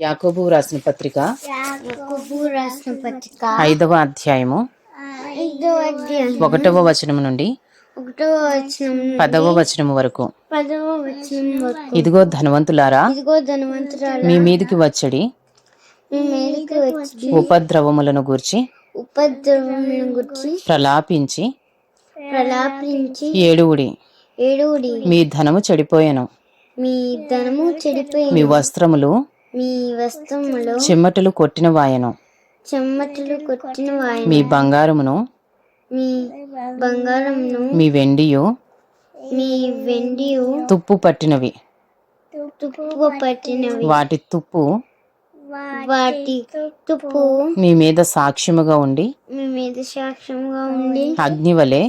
యాకోబు రాసిన పత్రిక? రాసిన పత్రిక. ఐదవ అధ్యాయము. ఒకటవ వచనం నుండి పదవ వచనం వరకు. ఇదిగో ధనవంతులారా ఇదిగో ధనవంతురాలు. మీ మీదికి వచ్చడి. మీ మీదకి వచ్చి ఉపద్రవములను గూర్చి ఉపద్రవములను గురించి ప్రలాపించి ప్రలాపించి ఏడువుడి. ఏడుగుడి మీ ధనము చెడిపోయెను. మీ ధనము చెడిపోయి మీ వస్త్రములు మీ వస్త్రములో చెమ్మటలు కొట్టిన వాయను. చెమ్మటలు కొట్టిన వాయి మీ బంగారమును మీ బంగారమును మీ వెండియు మీ వెండి తుప్పు పట్టినవి. తుప్పు పట్టినవి. వాటి తుప్పు వాటి తుప్పు మీ మీద సాక్ష్యముగా ఉండి మీ మీద సాక్ష్యంగా ఉండి అగ్ని వలె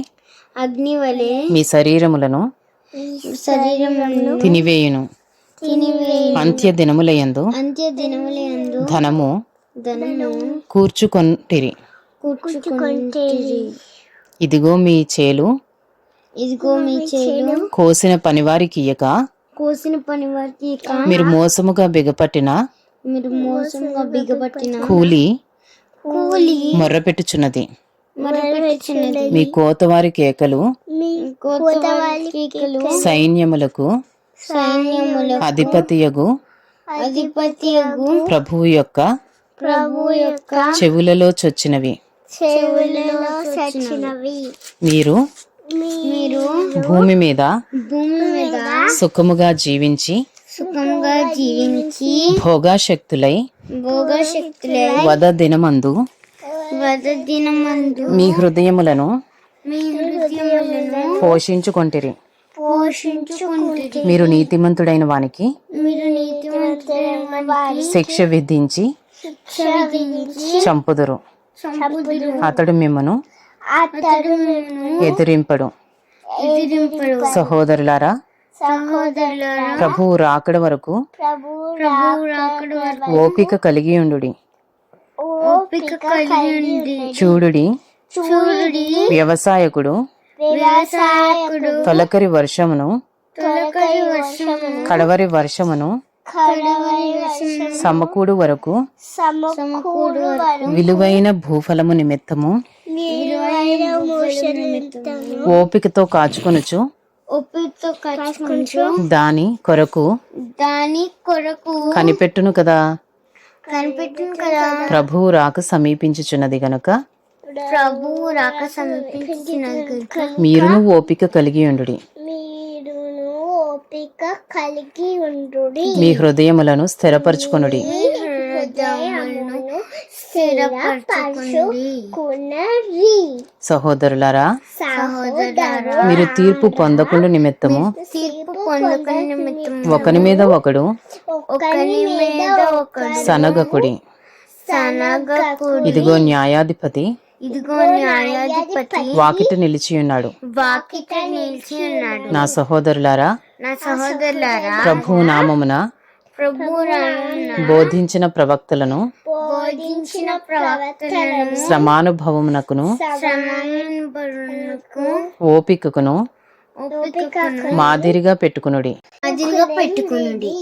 అగ్ని వలె మీ శరీరములను శరీరమును తినివేయును. తినివేయి అంత్య దినములయందు అంత్య దినములందు ధనము ధనము కూర్చుకొంటిరి. కూర్చుకొంటిరి. ఇదిగో మీ చేలు ఇదిగో మీ చేలు కోసిన పనివారికి ఇయ్యక కోసిన పని వారికి ఇక మీరు మోసముగా బిగపట్టిన మీరు మోసంగా బిగబట్టిన కూలి కూలి మొర్రపెట్టుచున్నది. మీ కోతవారి కేకలు సైన్యములకు సైన్యముల అధిపతియగు అధిపతియగు ప్రభువు యొక్క ప్రభు యొక్క చెవులలో చొచ్చినవి. చెవులలో మీరు మీరు భూమి మీద భూమి మీద సుఖముగా జీవించి సుఖంగా జీవించి భోగాశక్తులై భోగశక్తులై వద దినమందు వద దినమందు మీ హృదయములను మీ హృదయములను పోషించుకొంటిరి. పోషించుకుంటుంది మీరు నీతిమంతుడైన వానికి మీరు శిక్ష విధించి శిక్ష విధించి చంపుదురు. చంపుదురు. అతడు మిమ్మను అతడు ఎదిరింపడు. ఎదిరింపడు. సహోదరులారా సహోదరులారా ప్రభువు రాకడ వరకు ప్రభు రాకడ వరకు ఓపిక కలిగి ఉండుడి. ఓపిక కలిగి ఉండి చూడుడి. చూడుడి. వ్యవసాయకుడు వ్యవసాయకుడు తొలకరి వర్షమును. కడవరి వర్షమును. సమకూడు వరకు. విలువైన భూఫలము నిమిత్తము. ఓపికతో కాచుకొనుచు. దాని కొరకు. దాని కొరకు. కనిపెట్టును కదా. కనిపెట్టును కదా. ప్రభువు రాక సమీపించుచున్నది గనుక. ప్రభువు రాక మీరును ఓపిక కలిగి ఉండుడి మీరును ఓపిక కలిగి ఉండు మీ హృదయములను స్థిరపరచుకొనుడి. స్థిరపరచుకుని సహోదరులారా మీరు తీర్పు పొందకుండా నిమిత్తము ఒకని మీద ఒకడు సనగకుడి. ఇదిగో న్యాయాధిపతి ఇదిగో న్యాయాధిపతి వాకిట నిలిచి ఉన్నాడు. వాకిట నిలిచి ఉన్నాడు. నా సహోదరులారా నా సహోదరులారా ప్రభువు నామమున ప్రభు బోధించిన ప్రవక్తలను బోధించిన ప్రవక్తలను శ్రమానుభవమునకును శ్రమకు ఓపికకును మాదిరిగా పెట్టుకునుడి. అదిగా పెట్టుకునుడి.